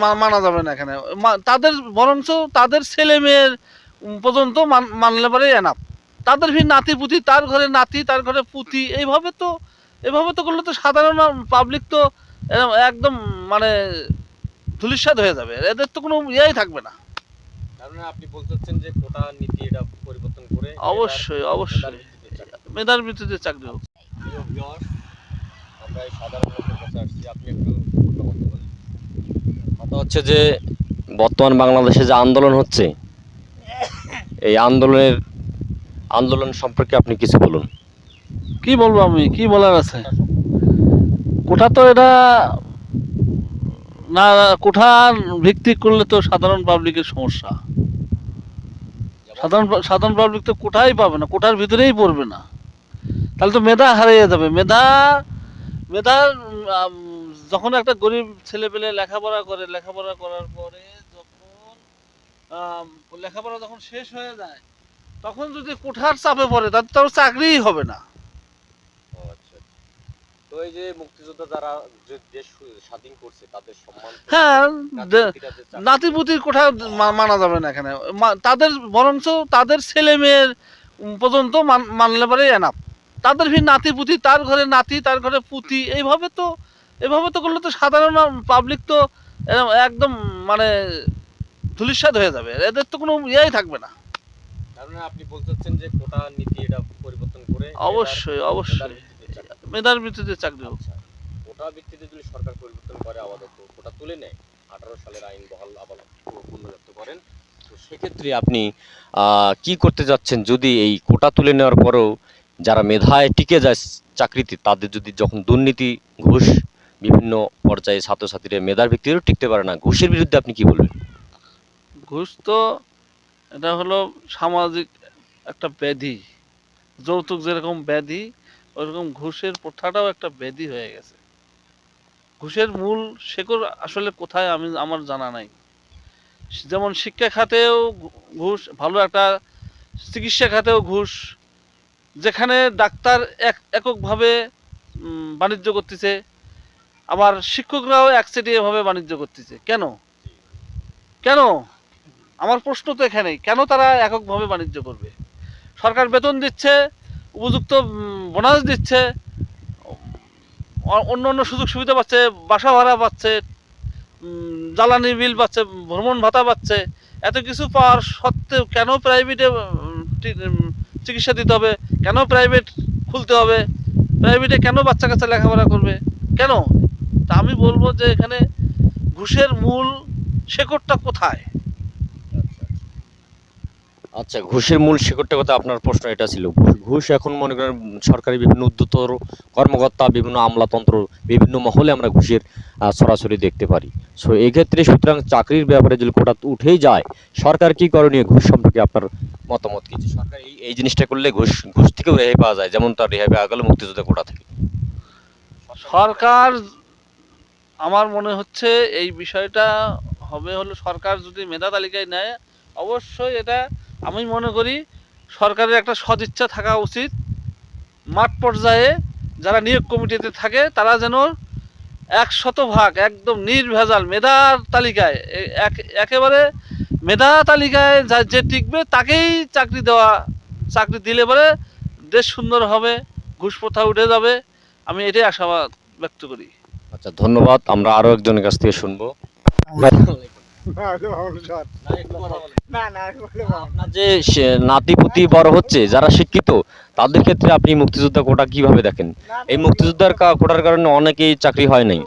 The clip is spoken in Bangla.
মা- মানা যাবে না এখানে। তাদের বরঞ্চ তাদের ছেলে মেয়ের পর্যন্ত মান- মানলে পারে এনাপ তাদের ভিড় নাতি পুতি তার ঘরে নাতি তার ঘরে পুতি এইভাবে তো এভাবে তো করলে তো সাধারণ পাবলিক তো একদম মানে ধুলিস্বাদ হয়ে যাবে। এদের তো কোনো ইয়েই থাকবে না। কারণ আপনি বলতে চাচ্ছেন যে কোটা নীতি এটা পরিবর্তন করে অবশ্যই অবশ্যই। মেধার ভিত্তিতে চাকরি হোক। আমরা এই সাধারণ লোকের কাছে আসছি। আপনি একটু বলতে পারেন। কথা হচ্ছে যে বর্তমান বাংলাদেশে যে আন্দোলন হচ্ছে, এই আন্দোলনের আন্দোলন সম্পর্কে আপনি কিছু বলুন। কি বলব আমি? কি বলার আছে? কোঠা তো এটা, না কোঠা ভিত্তিক করলে তো সাধারণ পাবলিকের সমস্যা। সাধারণ সাধারণ পাবলিক তো কোঠাই পাবে না, কোঠার ভিতরেই পড়বে না। তাহলে তো মেধা হারিয়ে যাবে। মেধা মেধা যখন একটা গরিব ছেলে পেলে লেখাপড়া করে লেখাপড়া করার পরে যখন লেখাপড়া যখন শেষ হয়ে যায় তখন যদি কোঠার চাপে পড়ে তার তো চাকরিই হবে না। আচ্ছা। তো এই যে মুক্তিযোদ্ধা যারা যে দেশ স্বাধীন করছে তাদের সম্মান হ্যাঁ নাতিপুতিরা কোঠা মানা যাবে না এখানে। তাদের বরঞ্চ তাদের ছেলে মেয়ের পর্যন্ত মান- মানলে পারে এনাফ তাদের নাতিপুতি তার ঘরে নাতি তার ঘরে পুতি এইভাবে তো এভাবে তো করলে তো সাধারণ পাবলিক তো একদম মানে ধুলিস্বাদ হয়ে যাবে। এদের তো কোনো ইয়েই থাকবে না। কারণ আপনি যে কোটা নীতি এটা পরিবর্তন করে অবশ্যই অবশ্যই। চাকরি। মেধার ভিত্তিতে চাকরি হোক। আচ্ছা কোটা ভিত্তিতে যদি সরকার পরিবর্তন করে আপাতত কোটা তুলে নেয় আঠারো সালের আইন বহাল আবার পুনর্যুক্ত করেন তো সেক্ষেত্রে আপনি কি করতে যাচ্ছেন যদি এই কোটা তুলে নেওয়ার পরেও যারা মেধায় টিকে যায় চাকরিতে তাদের যদি যখন দুর্নীতি ঘুষ বিভিন্ন পর্যায়ে ছাত্রছাত্রীরা মেধার ভিত্তিতেও টিকতে পারে না। ঘুষের বিরুদ্ধে আপনি কি বলবেন? ঘুষ তো এটা হলো সামাজিক একটা ব্যাধি। যৌতুক যেরকম ব্যাধি, ওরকম ঘুষের প্রথাটাও একটা ব্যাধি হয়ে গেছে। ঘুষের মূল শেকড় আসলে কোথায় আমি, আমার জানা নাই। যেমন শিক্ষা খাতেও ঘুষ, ভালো একটা চিকিৎসা খাতেও ঘুষ, যেখানে ডাক্তার এক, এককভাবে বাণিজ্য করতেছে আবার শিক্ষকরাও একচেটিয়াভাবে বাণিজ্য করতেছে। কেন? কেন? আমার প্রশ্ন তো এখানেই। কেন তারা এককভাবে বাণিজ্য করবে? সরকার বেতন দিচ্ছে, উপযুক্ত বোনাস দিচ্ছে অন্য অন্য সুযোগ সুবিধা পাচ্ছে, বাসা ভাড়া পাচ্ছে জ্বালানি বিল পাচ্ছে, ভ্রমণ ভাতা পাচ্ছে, এত কিছু পাওয়ার সত্ত্বেও কেন প্রাইভেটে চিকিৎসা দিতে হবে? কেন প্রাইভেট খুলতে হবে? প্রাইভেটে কেন বাচ্চা কাচ্চা লেখাপড়া করবে? কেন? তা আমি বলব যে এখানে ঘুষের মূল শেকড়টা কোথায়? আচ্ছা ঘুষের মূল শেকড়টা কথা আপনার প্রশ্ন এটা ছিল। ঘুষ- এখন মনে করেন সরকারি বিভিন্ন উদ্যোতর কর্মকর্তা বিভিন্ন আমলাতন্ত্র বিভিন্ন মহলে আমরা ঘুষের সরাসরি দেখতে পারি। সো এক্ষেত্রে সুতরাং চাকরির ব্যাপারে যদি কোটা উঠেই যায় সরকার কি করণীয় ঘুষ সম্পর্কে আপনার মতামত কি? সরকার এই এই জিনিসটা করলে ঘুষ ঘুষ থেকেও রেহাই পাওয়া যায় যেমন তার রেহাই পাওয়া গেল মুক্তিযোদ্ধা কোটা থেকে। সরকার আমার মনে হচ্ছে এই বিষয়টা হবে হলো সরকার যদি মেধা তালিকায় নেয়, অবশ্যই এটা আমি মনে করি সরকারের একটা সদিচ্ছা থাকা উচিত। মাঠ পর্যায়ে যারা নিয়োগ কমিটিতে থাকে, তারা যেন এক শতভাগ একদম নির্ভেজাল মেধার তালিকায় একেবারে মেধা তালিকায় যা যে টিকবে তাকেই চাকরি দেওয়া, চাকরি দিলে পরে দেশ সুন্দর হবে, ঘুষ প্রথা উঠে যাবে। আমি এটাই আশাবাদ ব্যক্ত করি। আচ্ছা ধন্যবাদ আমরা আরও একজনের কাছ থেকে শুনব যে সে- নাতিপুতি বড় হচ্ছে যারা শিক্ষিত তাদের ক্ষেত্রে আপনি মুক্তিযোদ্ধা কোটা কীভাবে দেখেন এই মুক্তিযোদ্ধার কোটার কারণে অনেকেই চাকরি হয় নাই